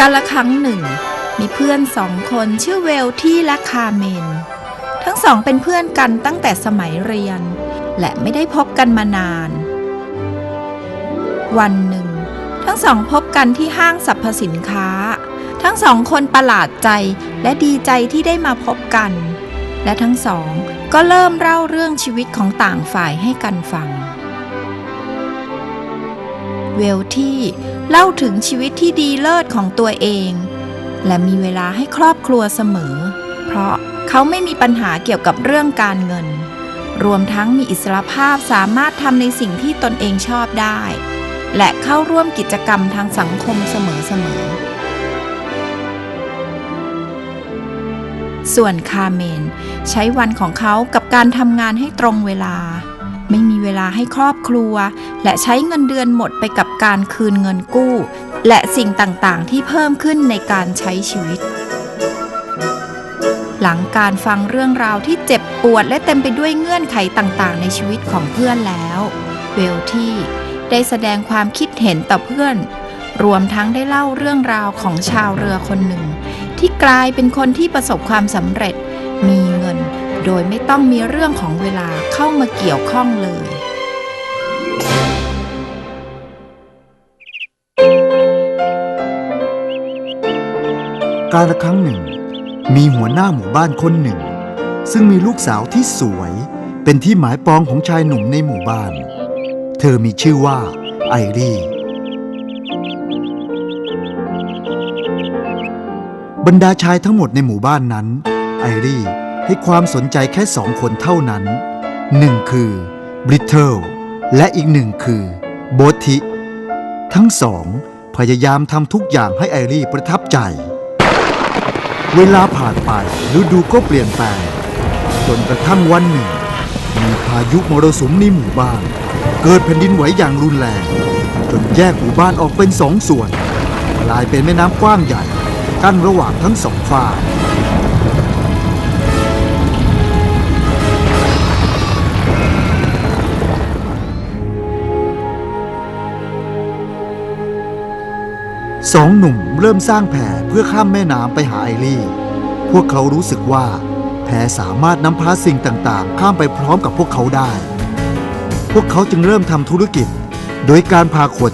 กาละครั้งหนึ่ง มีเพื่อนสองคนชื่อเวลที่และคาเมน ทั้งสองเป็นเพื่อนกันตั้งแต่สมัยเรียน และไม่ได้พบกันมานาน วันหนึ่ง ทั้งสองพบกันที่ห้างสรรพสินค้า ทั้งสองคนประหลาดใจและดีใจที่ได้มาพบกัน และทั้งสองก็เริ่มเล่าเรื่องชีวิตของต่างฝ่ายให้กันฟัง เวลที่เล่าถึงชีวิตที่ดีเลิศของตัวเอง และมีเวลาให้ครอบครัวเสมอ เพราะเขาไม่มีปัญหาเกี่ยวกับเรื่องการเงิน รวมทั้งมีอิสรภาพสามารถทำในสิ่งที่ตนเองชอบได้ และเข้าร่วมกิจกรรมทางสังคมเสมอๆส่วนคาเมน ใช้วันของเขากับการทำงานให้ตรงเวลา ไม่มีเวลาให้ครอบครัว และใช้เงินเดือนหมดไปกับการคืนเงินกู้ และสิ่งต่างๆ ที่เพิ่มขึ้นในการใช้ชีวิต หลังการฟังเรื่องราวที่เจ็บปวดและเต็มไปด้วยเงื่อนไขต่างๆ ในชีวิตของเพื่อนแล้วเวลที่ได้แสดงความคิดเห็นต่อเพื่อน รวมทั้งได้เล่าเรื่องราวของชาวเรือคนหนึ่ง ที่กลายเป็นคนที่ประสบความสำเร็จ มี โดยไม่ต้องมีเรื่องของเวลาเข้ามาเกี่ยวข้องเลย การละครั้งหนึ่ง มีหัวหน้าหมู่บ้านคนหนึ่ง ซึ่งมีลูกสาวที่สวย เป็นที่หมายปองของชายหนุ่มในหมู่บ้าน เธอมีชื่อว่า ไอรีบรรดาชายทั้งหมดในหมู่บ้านนั้น ไอรี ให้ความสนใจแค่สองคนเท่านั้น หนึ่งคือบริเทลและอีกหนึ่งคือโบธิ ทั้งสอง พยายามทำทุกอย่างให้ไอรีประทับใจ เวลาผ่านไปฤดูก็เปลี่ยนแปลง จนกระทั่งวันหนึ่ง มีพายุมรสุมในหมู่บ้าน เกิดแผ่นดินไหวอย่างรุนแรง จนแยกหมู่บ้านออกเป็นสองส่วนกลายเป็นแม่น้ำกว้างใหญ่ กั้นระหว่างทั้งสองฝ่าย สองหนุ่มเริ่มสร้างแพเพื่อข้ามแม่น้ำไปหาไอรีพวกเขารู้สึกว่า แพสามารถนำพาสิ่งต่างๆ ข้ามไปพร้อมกับพวกเขาได้ พวกเขาจึงเริ่มทำธุรกิจ โดยการพาคน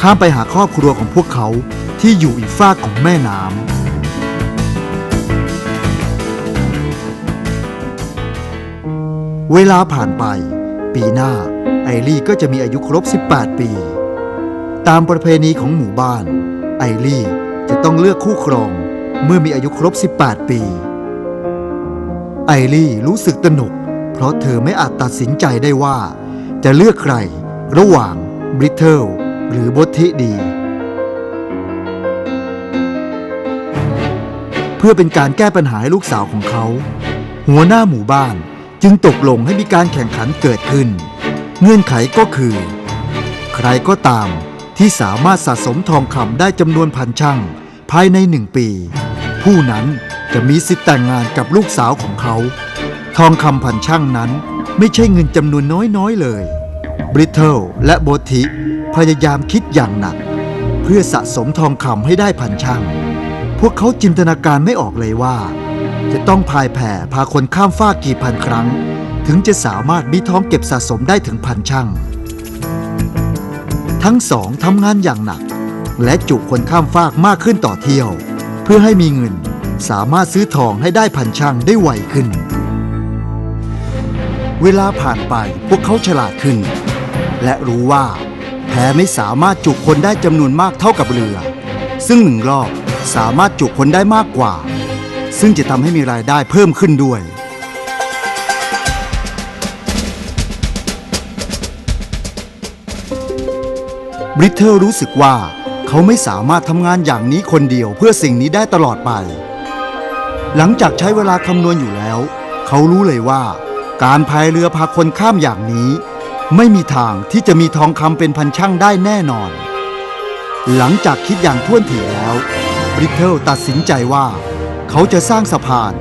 ข้ามไปหาครอบครัวของพวกเขาที่อยู่อีกฝากของแม่น้ำเวลาผ่านไป ปีหน้า ไอรีก็จะมีอายุครบ 18 ปี ตามประเพณีของหมู่บ้าน ไอรีจะต้องเลือกคู่ครองเมื่อมีอายุครบ 18 ปี ไอรีรู้สึกตนก เพราะเธอไม่อาจตัดสินใจได้ว่า จะเลือกใคร ระหว่างบริเทลหรือบทธิดี เพื่อเป็นการแก้ปัญหาให้ลูกสาวของเขา หัวหน้าหมู่บ้านจึงตกลงให้มีการแข่งขันเกิดขึ้น เงื่อนไขก็คือ ใครก็ตาม ที่สามารถสะสมทองคำได้จำนวนพันช่างภายในหนึ่งปี ผู้นั้นจะมีสิทธิ์แต่งงานกับลูกสาวของเขา ทองคำพันช่างนั้นไม่ใช่เงินจำนวนน้อยๆเลย บริเทลและโบธิพยายามคิดอย่างหนัก เพื่อสะสมทองคำให้ได้พันช่าง พวกเขาจินตนาการไม่ออกเลยว่า จะต้องพายแผ่พาคนข้ามฟากกี่พันครั้ง ถึงจะสามารถมีทองเก็บสะสมได้ถึงพันช่าง ทั้งสองทำงานอย่างหนัก และจุคนข้ามฟากมากขึ้นต่อเที่ยว เพื่อให้มีเงินสามารถซื้อทองให้ได้พันช่างได้ไวขึ้น เวลาผ่านไปพวกเขาฉลาดขึ้น และรู้ว่าแพไม่สามารถจุคนได้จำนวนมากเท่ากับเรือ ซึ่งหนึ่งรอบสามารถจุคนได้มากกว่า ซึ่งจะทำให้มีรายได้เพิ่มขึ้นด้วย บริเทลรู้สึกว่าเขาไม่สามารถทำงานอย่างนี้คนเดียวเพื่อสิ่งนี้ได้ตลอดไป หลังจากใช้เวลาคำนวณอยู่แล้ว เขารู้เลยว่า การพายเรือพาคนข้ามอย่างนี้ ไม่มีทางที่จะมีทองคำเป็นพันช่างได้แน่นอน หลังจากคิดอย่างท่วนถี่แล้วบริเทลตัดสินใจว่า เขาจะสร้างสะพาน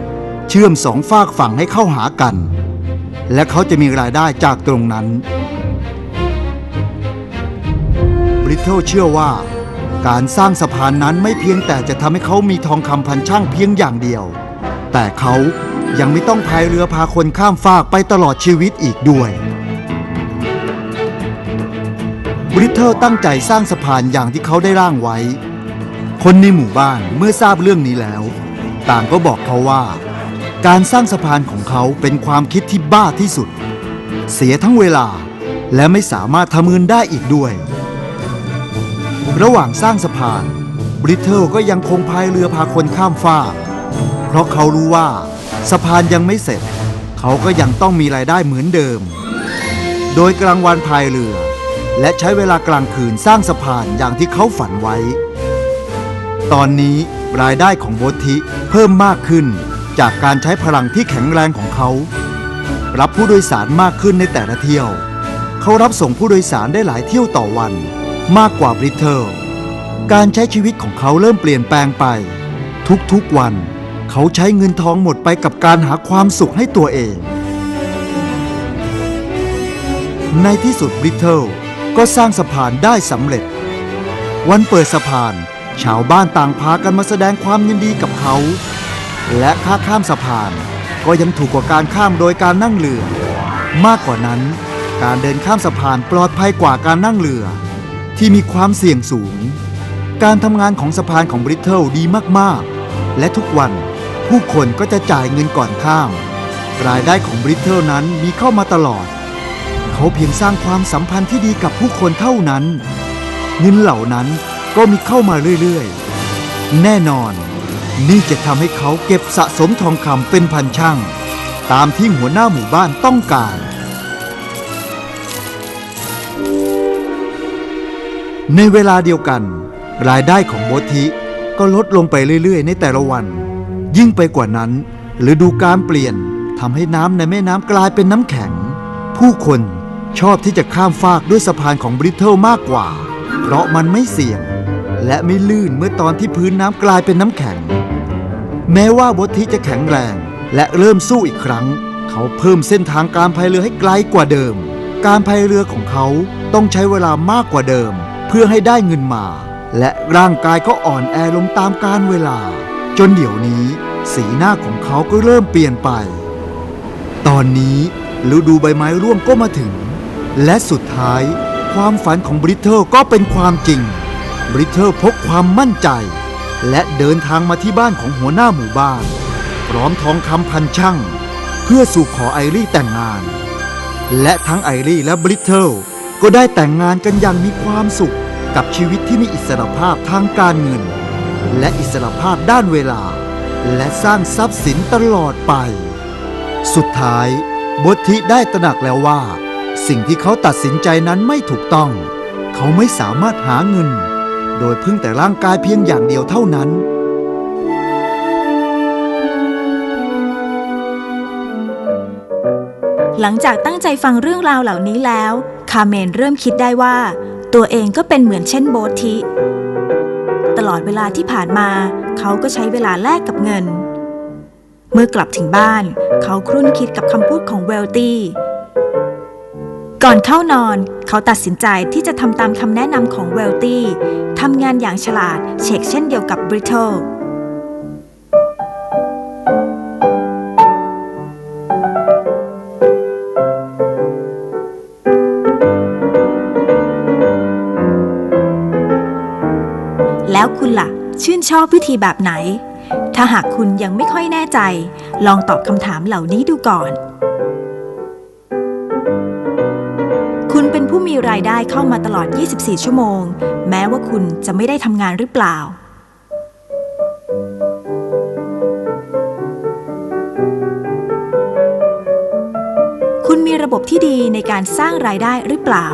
เชื่อมสองฝากฝั่งให้เข้าหากัน และเขาจะมีรายได้จากตรงนั้น บริเทิลเชื่อว่า การสร้างสะพานนั้นไม่เพียงแต่จะทำให้เขามีทองคำพันช่างเพียงอย่างเดียว แต่เขายังไม่ต้องพายเรือพาคนข้ามฟากไปตลอดชีวิตอีกด้วยบริทเทลตั้งใจสร้างสะพานอย่างที่เขาได้ร่างไว้ คนในหมู่บ้านเมื่อทราบเรื่องนี้แล้ว ต่างก็บอกเขาว่า การสร้างสะพานของเขาเป็นความคิดที่บ้าที่สุด เสียทั้งเวลาและไม่สามารถทำเงินได้อีกด้วย ระหว่างสร้างสะพานบริเทลก็ยังคงพายเรือพาคนข้ามฟากเพราะเขารู้ว่าสะพานยังไม่เสร็จ เขาก็ยังต้องมีรายได้เหมือนเดิม โดยกลางวันพายเรือ และใช้เวลากลางคืนสร้างสะพานอย่างที่เขาฝันไว้ ตอนนี้รายได้ของโบทธิเพิ่มมากขึ้นจากการใช้พลังที่แข็งแรงของเขา รับผู้โดยสารมากขึ้นในแต่ละเที่ยว เขารับส่งผู้โดยสารได้หลายเที่ยวต่อวัน มากกว่าบริเทลการใช้ชีวิตของเขาเริ่มเปลี่ยนแปลงไป ทุกๆวัน เขาใช้เงินทองหมดไปกับการหาความสุขให้ตัวเอง ในที่สุดบริเทลก็สร้างสะพานได้สำเร็จ วันเปิดสะพาน ชาวบ้านต่างพากันมาแสดงความยินดีกับเขา และค่าข้ามสะพานก็ยังถูกกว่าการข้ามโดยการนั่งเรือ มากกว่านั้น การเดินข้ามสะพานปลอดภัยกว่าการนั่งเรือ ที่มีความเสี่ยงสูง การทำงานของสะพานของบริเทลดีมากๆ และทุกวันผู้คนก็จะจ่ายเงินก่อนข้าม รายได้ของบริเทลนั้นมีเข้ามาตลอด เขาเพียงสร้างความสัมพันธ์ที่ดีกับผู้คนเท่านั้น เงินเหล่านั้นก็มีเข้ามาเรื่อยๆ แน่นอน นี่จะทำให้เขาเก็บสะสมทองคำเป็นพันช่างตามที่หัวหน้าหมู่บ้านต้องการ ในเวลาเดียวกัน รายได้ของโบทธิก็ลดลงไปเรื่อยๆ ในแต่ละวัน ยิ่งไปกว่านั้นฤดูการเปลี่ยนทำให้น้ำในแม่น้ำกลายเป็นน้ำแข็ง ผู้คนชอบที่จะข้ามฟากด้วยสะพานของบริเทลมากกว่า เพราะมันไม่เสี่ยง และไม่ลื่นเมื่อตอนที่พื้นน้ำกลายเป็นน้ำแข็ง แม้ว่าบทที่จะแข็งแรงและเริ่มสู้อีกครั้ง เขาเพิ่มเส้นทางการพายเรือให้ไกลกว่าเดิม การพายเรือของเขาต้องใช้เวลามากกว่าเดิม เพื่อให้ได้เงินมา และร่างกายก็อ่อนแอลงตามกาลเวลา จนเดี๋ยวนี้ สีหน้าของเขาก็เริ่มเปลี่ยนไป ตอนนี้ฤดูใบไม้ร่วงก็มาถึง และสุดท้ายความฝันของบริเทลก็เป็นความจริง บริเทลพกความมั่นใจ และเดินทางมาที่บ้านของหัวหน้าหมู่บ้าน พร้อมทองคำพันช่าง เพื่อสู่ขอไอรี่แต่งงาน และทั้งไอรี่และบริเทล ก็ได้แต่งงานกันอย่างมีความสุขกับชีวิตที่มีอิสรภาพทางการเงิน และอิสรภาพด้านเวลา และสร้างทรัพย์สินตลอดไป สุดท้ายบทธิได้ตระหนักแล้วว่า สิ่งที่เขาตัดสินใจนั้นไม่ถูกต้อง เขาไม่สามารถหาเงิน โดยพึ่งแต่ร่างกายเพียงอย่างเดียวเท่านั้นหลังจากตั้งใจฟังเรื่องราวเหล่านี้แล้ว คาเมนเริ่มคิดได้ว่า ตัวเองก็เป็นเหมือนเช่นโบทธิตลอดเวลาที่ผ่านมาเขาก็ใช้เวลาแลกกับเงิน เมื่อกลับถึงบ้าน เขาครุ่นคิดกับคำพูดของเวลตี้ก่อนเข้านอนเขาตัดสินใจที่จะทำตามคำแนะนำของเวลตี้ทำงานอย่างฉลาดเชกเช่นเดียวกับ บริเท แล้วคุณล่ะ ชื่นชอบวิธีแบบไหน ถ้าหากคุณยังไม่ค่อยแน่ใจ ลองตอบคำถามเหล่านี้ดูก่อน คุณเป็นผู้มีรายได้เข้ามาตลอด 24 ชั่วโมง แม้ว่าคุณจะไม่ได้ทำงานหรือเปล่าคุณมีระบบที่ดีในการสร้างรายได้หรือเปล่า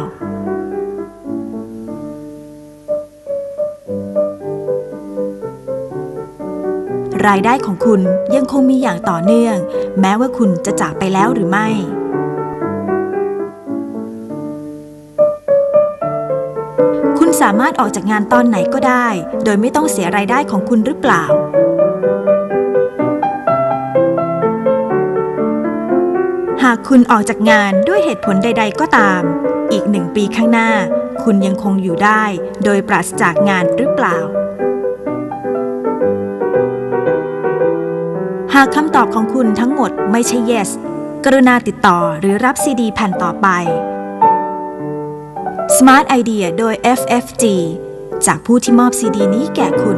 รายได้ของคุณยังคงมีอย่างต่อเนื่อง แม้ว่าคุณจะจากไปแล้วหรือไม่คุณสามารถออกจากงานตอนไหนก็ได้ โดยไม่ต้องเสียรายได้ของคุณหรือเปล่า หากคุณออกจากงานด้วยเหตุผลใด ๆ ก็ตาม อีกหนึ่งปีข้างหน้า คุณยังคงอยู่ได้ โดยปราศจากงานหรือเปล่า หากคำตอบของคุณทั้งหมดไม่ใช่ yes กรุณาติดต่อหรือรับซีดีแผ่นต่อไป Smart Idea โดย FFG จากผู้ที่มอบซีดีนี้แก่คุณ